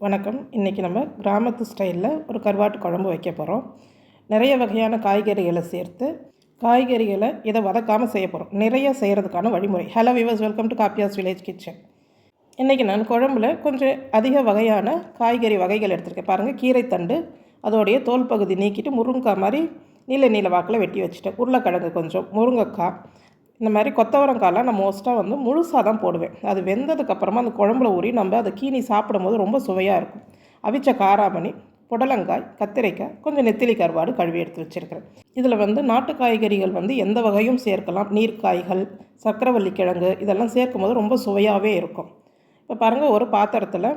வணக்கம். இன்றைக்கி நம்ம கிராமத்து ஸ்டைலில் ஒரு கருவாட்டு குழம்பு வைக்க போகிறோம் நிறைய வகையான காய்கறிகளை சேர்த்து காய்கறிகளை இதை வதக்காமல் செய்ய போகிறோம் நிறைய செய்கிறதுக்கான வழிமுறை. Hello viewers welcome to Kaapiyas village kitchen இன்றைக்கி நான் குழம்புல கொஞ்சம் அதிக வகையான காய்கறி வகைகள் எடுத்திருக்கேன். பாருங்கள் கீரைத்தண்டு அதோடைய தோல் பகுதி நீக்கிட்டு முருங்கைக்காய் மாதிரி நீல நீல வாக்கில் வெட்டி வச்சுட்டேன். உருளைக்கிழங்கு கொஞ்சம் முருங்கைக்காய் இந்த மாதிரி கொத்தவரங்காயெலாம் நான் மோஸ்ட்டாக வந்து முழுசாக தான் போடுவேன். அது வெந்ததுக்கப்புறமா அந்த குழம்புல ஊறி நம்ம அதை கீனி சாப்பிடும்போது ரொம்ப சுவையாக இருக்கும். அவிச்ச காராமணி புடலங்காய் கத்திரிக்காய் கொஞ்சம் நெத்திலி கருவாடு கழுவி எடுத்து வச்சுருக்கிறேன். இதில் வந்து நாட்டு காய்கறிகள் வந்து எந்த வகையும் சேர்க்கலாம். நீர்க்காய்கள் சக்கரவள்ளி கிழங்கு இதெல்லாம் சேர்க்கும் போது ரொம்ப சுவையாகவே இருக்கும். இப்போ பாருங்கள் ஒரு பாத்திரத்தில்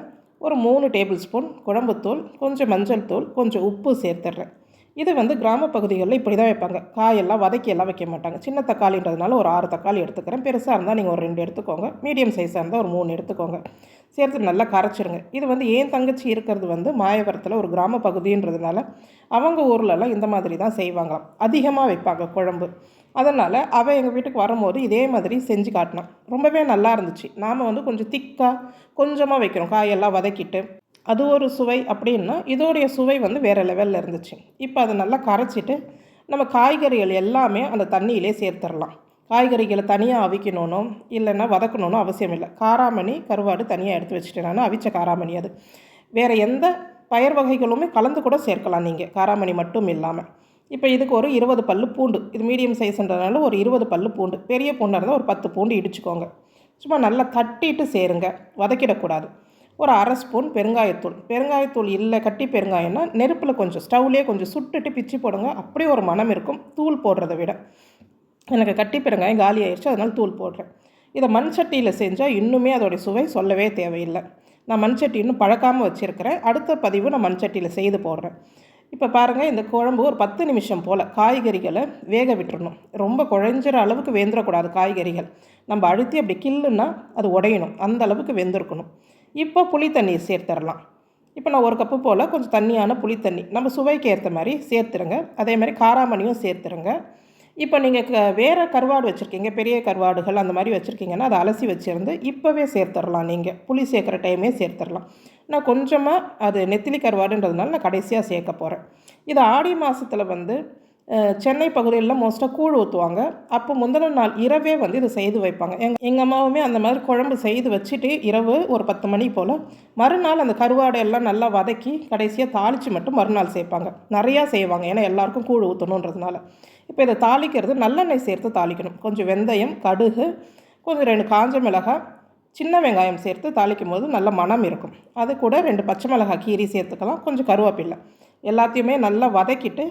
ஒரு மூணு டேபிள் ஸ்பூன் குழம்புத்தூள் கொஞ்சம் மஞ்சள் தூள் கொஞ்சம் உப்பு சேர்த்துடுறேன். இது வந்து கிராம பகுதிகளில் இப்படி தான் வைப்பாங்க. காயெல்லாம் வதக்கி எல்லாம் வைக்க மாட்டாங்க. சின்ன தக்காளின்றதுனால ஒரு ஆறு தக்காளி எடுத்துக்கிறேன். பெருசாக இருந்தால் நீங்கள் ஒரு ரெண்டு எடுத்துக்கோங்க. மீடியம் சைஸாக இருந்தால் ஒரு மூணு எடுத்துக்கோங்க. சேர்த்து நல்லா கரைச்சிருங்க. இது வந்து ஏன் தங்கச்சி இருக்கிறது வந்து மாயவரத்தில் ஒரு கிராம பகுதின்றதுனால அவங்க ஊர்லலாம் இந்த மாதிரி தான் செய்வாங்களாம். அதிகமாக வைப்பாங்க குழம்பு. அதனால் அவள் எங்கள் வீட்டுக்கு வரும்போது இதே மாதிரி செஞ்சு காட்டினான் ரொம்பவே நல்லா இருந்துச்சு. நாம் வந்து கொஞ்சம் திக்காக கொஞ்சமாக வைக்கிறோம். காயெல்லாம் வதக்கிட்டு அது ஒரு சுவை அப்படின்னா இதோடைய சுவை வந்து வேறு லெவலில் இருந்துச்சு. இப்போ அதை நல்லா கரைச்சிட்டு நம்ம காய்கறிகள் எல்லாமே அந்த தண்ணியிலே சேர்த்துடலாம். காய்கறிகளை தனியாக அவிக்கணும்னோ இல்லைன்னா வதக்கணும்னு அவசியம் இல்லை. காராமணி கருவாடு தனியாக எடுத்து வச்சுட்டேன் நான். அவிச்ச காராமணி அது. வேறு எந்த பயிர் வகைகளுமே கலந்து கூட சேர்க்கலாம் நீங்கள் காராமணி மட்டும் இல்லாமல் இப்போ இதுக்கு ஒரு இருபது பல் பூண்டு. இது மீடியம் சைஸ்ன்றதுனால ஒரு இருபது பல் பூண்டு. பெரிய பூண்டாக இருந்தால் ஒரு பத்து பூண்டு இடிச்சுக்கோங்க. சும்மா நல்லா தட்டிட்டு சேருங்க. வதக்கிடக்கூடாது. ஒரு அரை ஸ்பூன் பெருங்காயத்தூள். பெருங்காயத்தூள் இல்லை கட்டி பெருங்காயம்னா நெருப்பில் கொஞ்சம் ஸ்டவ்லேயே கொஞ்சம் சுட்டுட்டு பிச்சு போடுங்க. அப்படியே ஒரு மனம் இருக்கும். தூள் போடுறத விட. எனக்கு கட்டி பெருங்காயம் காலி ஆயிடுச்சு அதனால் தூள் போடுறேன். இதை மண் சட்டியில் செஞ்சால் இன்னுமே அதோடைய சுவை சொல்லவே தேவையில்லை. நான் மண் சட்டி இன்னும் பழக்காமல் வச்சுருக்கிறேன். அடுத்த பதிவு நான் மண் சட்டியில் செய்து போடுறேன். இப்போ பாருங்கள் இந்த குழம்பு ஒரு பத்து நிமிஷம் போல் காய்கறிகளை வேக விட்டுறணும். ரொம்ப குழஞ்சிற அளவுக்கு வெந்துடக்கூடாது காய்கறிகள். நம்ம அழுத்தி அப்படி கில்லுன்னா அது உடையணும். அந்த அளவுக்கு வெந்திருக்கணும். இப்போ புளி தண்ணி சேர்த்துடலாம் இப்போ நான் ஒரு கப்பு போல் கொஞ்சம் தண்ணியான புளி தண்ணி. நம்ம சுவைக்கு ஏற்ற மாதிரி சேர்த்துருங்க. அதே மாதிரி காராமணியும் சேர்த்துருங்க. இப்போ நீங்கள் க வேறு கருவாடு வச்சுருக்கீங்க பெரிய கருவாடுகள் அந்த மாதிரி வச்சுருக்கீங்கன்னா அதை அலசி வச்சுருந்து இப்போவே சேர்த்துடலாம் நீங்கள் புளி சேர்க்குற டைமே சேர்த்துடலாம் நான் கொஞ்சமாக அது நெத்திலி கருவாடுன்றதுனால நான் கடைசியாக சேர்க்க போகிறேன் இது ஆடி மாதத்தில் வந்து சென்னை பகுதியில் மோஸ்ட்டாக கூழ் ஊற்றுவாங்க. அப்போ முந்தின நாள் இரவே வந்து இதை செய்து வைப்பாங்க. எங் எங்கள் அம்மாவுமே அந்த மாதிரி குழம்பு செய்து வச்சுட்டு இரவு ஒரு பத்து மணி போல் மறுநாள் அந்த கருவாடை எல்லாம் நல்லா வதக்கி கடைசியாக தாளித்து மட்டும் மறுநாள் சேர்ப்பாங்க. நிறையா செய்வாங்க. ஏன்னா எல்லாருக்கும் கூழ் ஊற்றணுன்றதுனால இப்போ இதை தாளிக்கிறது நல்லெண்ணெய் சேர்த்து தாளிக்கணும். கொஞ்சம் வெந்தயம் கடுகு கொஞ்சம் ரெண்டு காஞ்ச மிளகாய் சின்ன வெங்காயம் சேர்த்து தாளிக்கும் போது நல்ல மனம் இருக்கும். அது கூட ரெண்டு பச்சை மிளகாய் கீரி சேர்த்துக்கலாம். கொஞ்சம் கருவேப்பில்லை எல்லாத்தையுமே நல்லா வதக்கிட்டு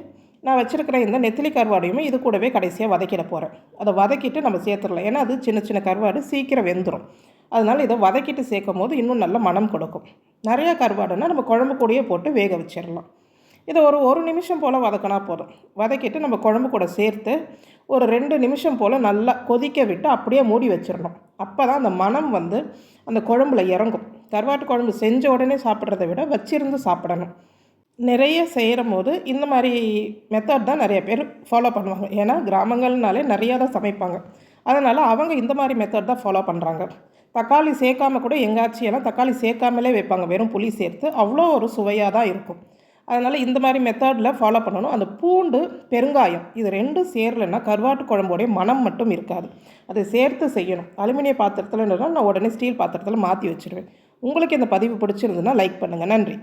நான் வச்சுருக்கிற இந்த நெத்திலி கருவாடையுமே இது கூடவே கடைசியாக வதக்கிட போகிறேன் அதை வதக்கிட்டு நம்ம சேர்த்துடலாம். ஏன்னா அது சின்ன சின்ன கருவாடு சீக்கிரம் வெந்துடும் அதனால் இதை வதக்கிட்டு சேர்க்கும் போது இன்னும் நல்ல மனம் கொடுக்கும். நிறையா கருவாடுனா நம்ம குழம்பு கூடயே போட்டு வேக வச்சிடலாம். இதை ஒரு ஒரு நிமிஷம் போல் வதக்கினா போதும். வதக்கிட்டு நம்ம குழம்பு கூட சேர்த்து ஒரு ரெண்டு நிமிஷம் போல் நல்லா கொதிக்க விட்டு அப்படியே மூடி வச்சிடணும். அப்போ தான் அந்த மனம் வந்து அந்த குழம்புல இறங்கும். கருவாட்டு குழம்பு செஞ்ச உடனே சாப்பிட்றத விட வச்சிருந்து சாப்பிடணும். நிறைய செய்கிற போது இந்த மாதிரி மெத்தட் தான் நிறைய பேர் ஃபாலோ பண்ணுவாங்க. ஏன்னா கிராமங்கள்னாலே நிறையா தான் சமைப்பாங்க. அதனால் அவங்க இந்த மாதிரி மெத்தட் தான் ஃபாலோ பண்ணுறாங்க தக்காளி சேர்க்காம கூட எங்காச்சியெல்லாம் தக்காளி சேர்க்காமலே வைப்பாங்க. வெறும் புளி சேர்த்து அவ்வளோ ஒரு சுவையாக தான் இருக்கும். அதனால் இந்த மாதிரி மெத்தடில் ஃபாலோ பண்ணணும். அந்த பூண்டு பெருங்காயம் இது ரெண்டும் சேரலைன்னா கருவாட்டு குழம்போடைய மனம் மட்டும் இருக்காது. அதை சேர்த்து செய்யணும். அலுமினிய பாத்திரத்தில் நான் உடனே ஸ்டீல் பாத்திரத்தில் மாற்றி வச்சுருவேன். உங்களுக்கு இந்த பதிவு பிடிச்சிருந்ததுன்னா லைக் பண்ணுங்கள் நன்றி.